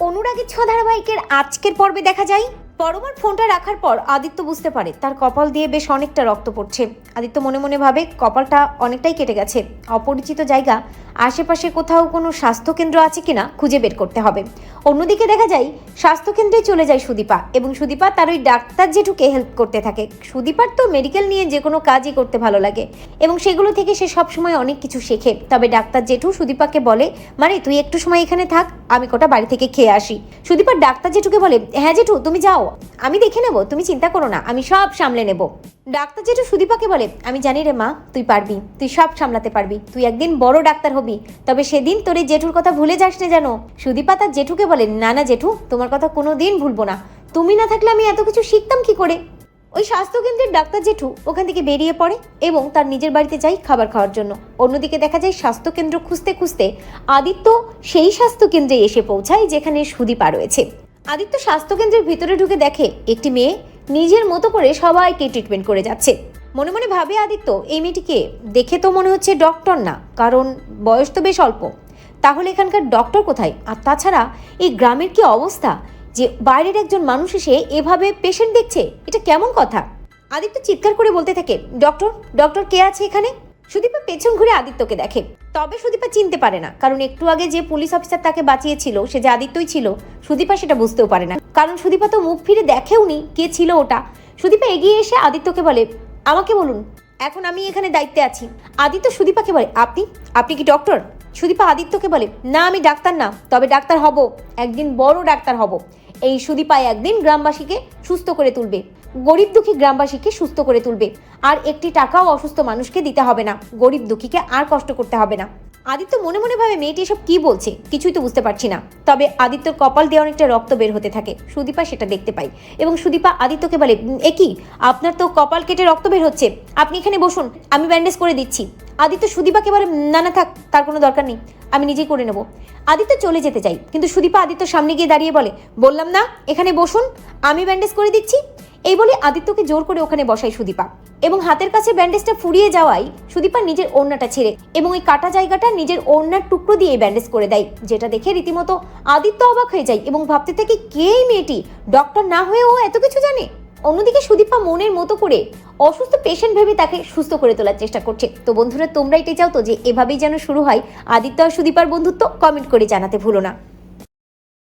অনুরাগের ছ ধারাবাহিকের আজকের পর্বে দেখা যায়। পরমার ফোনটা রাখার পর আদিত্য বুঝতে পারে, তার কপাল দিয়ে বেশ অনেকটা রক্ত পড়ছে। আদিত্য মনে মনে ভাবে, কপালটা অনেকটাই কেটে গেছে। অপরিচিত জায়গা, আশেপাশে কোথাও কোনো স্বাস্থ্যকেন্দ্র আছে কিনা খুঁজে বের করতে হবে। অন্যদিকে দেখা যায়, স্বাস্থ্যকেন্দ্রে চলে যায় সুদীপা এবং সুদীপা তার ওই ডাক্তার জেঠুকে হেল্প করতে থাকে। সুদীপার তো মেডিকেল নিয়ে যে কোনো কাজই করতে ভালো লাগে এবং সেগুলো থেকে সে সবসময় অনেক কিছু শেখে। তবে ডাক্তার জেঠু সুদীপাকে বলে মানে তুই একটু সময় এখানে থাক, আমি কোটা বাড়ি থেকে খেয়ে আসি। সুদীপার ডাক্তার জেঠুকে বলে হ্যাঁ জেঠু, তুমি যাও। আমি দেখে নেব, তুমি চিন্তা করো না, আমি সব সামলে নেব। ডাক্তার জেঠু সুদীপাকে বলে, আমি জানি রে মা, তুই পারবি, তুই সব সামলাতে পারবি, তুই একদিন বড় ডাক্তার হবি, তবে সেদিন তোর এই জেঠুর কথা ভুলে যাস না জানো সুদীপা তার জেঠুকে বলে, না না, জেঠু, তোমার কথা কোনো দিন ভুলবো না। তুমি না থাকলে আমি এত কিছু শিখতাম কি করে? ওই স্বাস্থ্যকেন্দ্রের ডাক্তার জেঠু ওখান থেকে বেরিয়ে পড়ে এবং তার নিজের বাড়িতে যায় খাবার খাওয়ার জন্য। অন্যদিকে দেখা যায় স্বাস্থ্যকেন্দ্র খুঁজতে খুঁজতে আদিত্য সেই স্বাস্থ্যকেন্দ্রে এসে পৌঁছায় যেখানে সুদীপা রয়েছে। আদিত্য স্বাস্থ্যকেন্দ্রের ভিতরে ঢুকে দেখে একটি মেয়ে নিজের মতো করে সবাইকে ট্রিটমেন্ট করে যাচ্ছে। মনে মনে ভাবে আদিত্য, এই মেয়েটিকে দেখে তো মনে হচ্ছে ডক্টর না, কারণ বয়স তো বেশ অল্প। তাহলে এখানকার ডক্টর কোথায়? আর তাছাড়া এই গ্রামের কি অবস্থা? যে বাইরের একজন মানুষ এসে এভাবে পেশেন্ট দেখছে, এটা কেমন কথা? আদিত্য চিৎকার করে বলতে থাকে ডক্টর ডক্টর কে আছে এখানে? সুদীপা পেছন ঘুরে আদিত্যকে দেখে। তবে সুদীপা চিনতে পারে না, কারণ একটু আগে যে পুলিশ অফিসার তাকে বাঁচিয়েছিল, সে যে আদিত্যই ছিল, সুদীপা সেটা বুঝতেও পারে না। কারণ সুদীপা তো মুখ ফিরে দেখেওনি কে ছিল ওটা। সুদীপা এগিয়ে এসে আদিত্যকে বলে, আমাকে বলুন, এখন আমি এখানে দায়িত্বে আছি। আদিত্য সুদীপাকে বলে, আপনি? আপনি কি ডক্টর? সুদীপা আদিত্যকে বলে, না, আমি ডাক্তার না, তবে ডাক্তার হব, একদিন বড় ডাক্তার হব। এই সুদীপা একদিন গ্রামবাসীকে সুস্থ করে তুলবে। গরিব দুঃখী গ্রামবাসীকে সুস্থ করে তুলবে। আর একটি টাকাও অসুস্থ মানুষকে দিতে হবে না। গরিব দুঃখীকে আর কষ্ট করতে হবে না। আদিত্য মনে মনে ভাবে মেয়েটি এসব কি বলছে কিছুই তো বুঝতে পারছি না। তবে আদিত্যর কপাল দিয়ে অনেকটা রক্ত বের হতে থাকে। সুদীপা সেটা দেখতে পাই। এবং সুদীপা আদিত্যকে বলে "উম, এ কি? আপনার তো কপাল কেটে রক্ত বের হচ্ছে। আপনি এখানে বসুন আমি ব্যান্ডেজ করে দিচ্ছি। আদিত্য সুদীপাকে বলে না না থাক তার কোনো দরকার নেই। আমি নিজেই করে নেব। আদিত্য চলে যেতে চাই কিন্তু সুদীপা আদিত্যর সামনে গিয়ে দাঁড়িয়ে বলে বললাম না এখানে বসুন আমি ব্যান্ডেজ করে দিচ্ছি। এই বলে আদিত্যকে জোর করে ওখানে বসাই সুদীপা। এবং হাতের কাছে ব্যান্ডেজটা ফুরিয়ে যাওয়ায় সুদীপা নিজের ওড়নাটা ছেড়ে এবং ওই কাটা জায়গাটা নিজের ওড়নার টুকরো দিয়ে ব্যান্ডেজ করে দেয়, যেটা দেখে রীতিমতো আদিত্য অবাক হয়ে যায় এবং ভাবতে থাকে, কে মেয়েটি? ডক্টর না হয়ে ও এত কিছু জানে? অন্যদিকে সুদীপা মনের মতো করে অসুস্থ পেশেন্ট ভেবে তাকে সুস্থ করে তোলার চেষ্টা করছে। তো বন্ধুরা, তোমরা এটাই চাও তো যে এভাবেই যেন শুরু হয়? আদিত্য আর সুদীপার বন্ধুত্ব কমেন্ট করে জানাতে ভুলো না।